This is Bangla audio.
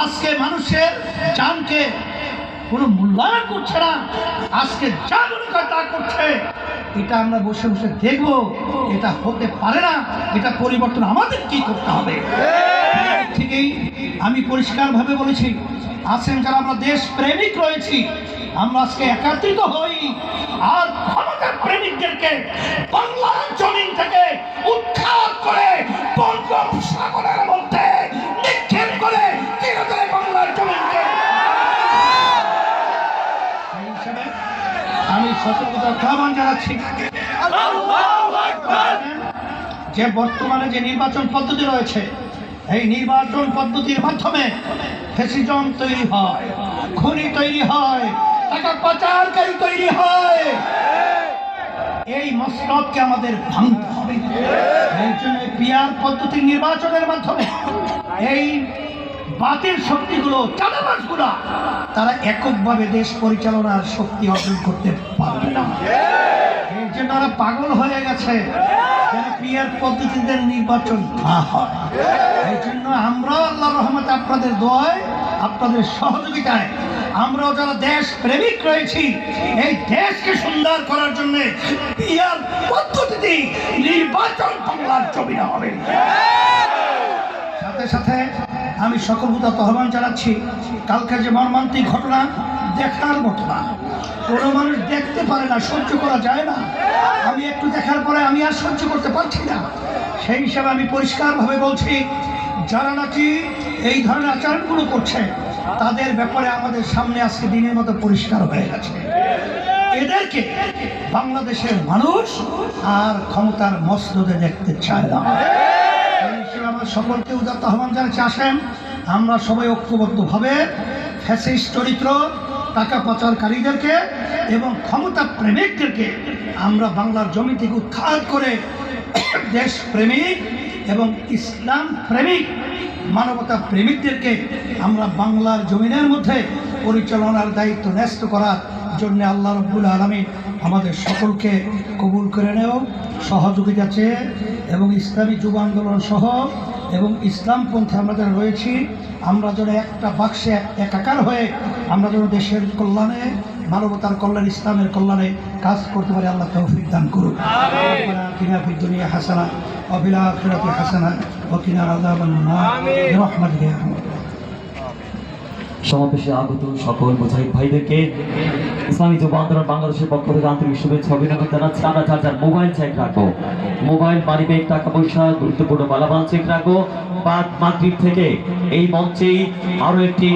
আজকে মানুষের জানকে কোনো মূল্যায়ন করছে না। আজকে যা মনে করে তা করছে। এটা আমরা বসে বসে দেখব। এটা হতে পারে না। এটা পরিবর্তন আমাদের কি করতে হবে? থেকেই আমি পরিষ্কারভাবে বলেছি, আছেন যারা আমরা দেশ প্রেমিক রয়েছি, আমরা আজকে একাত্রিত হই। আর ক্ষমতার প্রেমিকদেরকে বাংলার জমিন থেকে উৎখাত করে বঙ্গোপসাগরের মধ্যে আমি সতর্কতা, আহ্বান জানাচ্ছি। যে বর্তমানে যে নির্বাচন পদ্ধতি রয়েছে, এই নির্বাচন পদ্ধতির মাধ্যমে ফেসিজম তৈরি হয়, খনি তৈরি হয়, টাকা পাচারকারী তৈরি হয়। এই মসনদকে আমাদের ভাঙতে হবে। এই জন্য পিয়ার পদ্ধতির নির্বাচনের মাধ্যমে এই বাতিল শক্তিগুলো চাঁদাবাজগুলো তারা এককভাবে দেশ পরিচালনার শক্তি অর্জন করতে পারবে না। জন্য ওরা পাগল হয়ে গেছে নির্বাচন এই জন্য আমরা আল্লাহ রহমত আপনাদের দোয়ায়, আপনাদের সহযোগিতায়, আমরাও যারা দেশ প্রেমিক রয়েছি, এই দেশকে সুন্দর করার জন্য পিয়ার পদ্ধতিতে নির্বাচন বাংলার জমিনে হবে। সাথে সাথে আমি সকল হুদা আহ্বান জানাচ্ছি, কালকের যে মর্মান্তিক ঘটনা দেখার মতো না। কোনো মানুষ দেখতে পারে না, সহ্য করা যায় না। আমি একটু দেখার পরে আমি আর সহ্য করতে পারছি না। সেই হিসাবে আমি পরিষ্কারভাবে বলছি, যারা নাকি এই ধরনের আচরণগুলো করছে, তাদের ব্যাপারে আমাদের সামনে আজকে দিনের মতো পরিষ্কার হয়ে গেছে। এদেরকে বাংলাদেশের মানুষ আর ক্ষমতার মসনদে দেখতে চায় না। আমরা সকলকে উদাত্ত আহ্বান জানাচ্ছি, আসেন। আমরা সবাই ঐক্যবদ্ধভাবে ফ্যাসিস্ট চরিত্র, টাকা পাচারকারীদেরকে এবং ক্ষমতা প্রেমিকদেরকে আমরা বাংলার জমি থেকে উৎখাত করে দেশ প্রেমিক এবং ইসলাম প্রেমিক, মানবতা প্রেমিকদেরকে আমরা বাংলার জমিনের মধ্যে পরিচালনার দায়িত্ব ন্যস্ত করার জন্য আল্লাহ রব্বুল আলমী আমাদের সকলকে কবুল করে নেও, সহযোগিতা চেয়ে এবং ইসলামী যুব আন্দোলন সহ এবং ইসলামপন্থী আমরা যারা রয়েছি আমরা যেন একটা বাক্সে একাকার হয়ে আমরা যেন দেশের কল্যাণে মানবতার কল্যাণ ইসলামের কল্যাণে কাজ করতে পারি আল্লাহ তৌফিক দান করুন দুনিয়া হাসানা অবিলা ফিরাফি হাসানা ও কিনা রাজা আরহামার রাহিমিন। সমাবেশে আগত সকল মুজাহিদ ভাইদেরকে ইসলামী যুব আন্দোলন বাংলাদেশের পক্ষ থেকে আন্তরিক শুভেচ্ছা অভিনন্দন জানাচ্ছি। আমরা যার যার মোবাইল চেক রাখব। মোবাইল, মানি ব্যাগ, টাকা পয়সা, গুরুত্বপূর্ণ মালামাল চেক রাখব। মাগরিব থেকে এই মঞ্চেই আরও একটি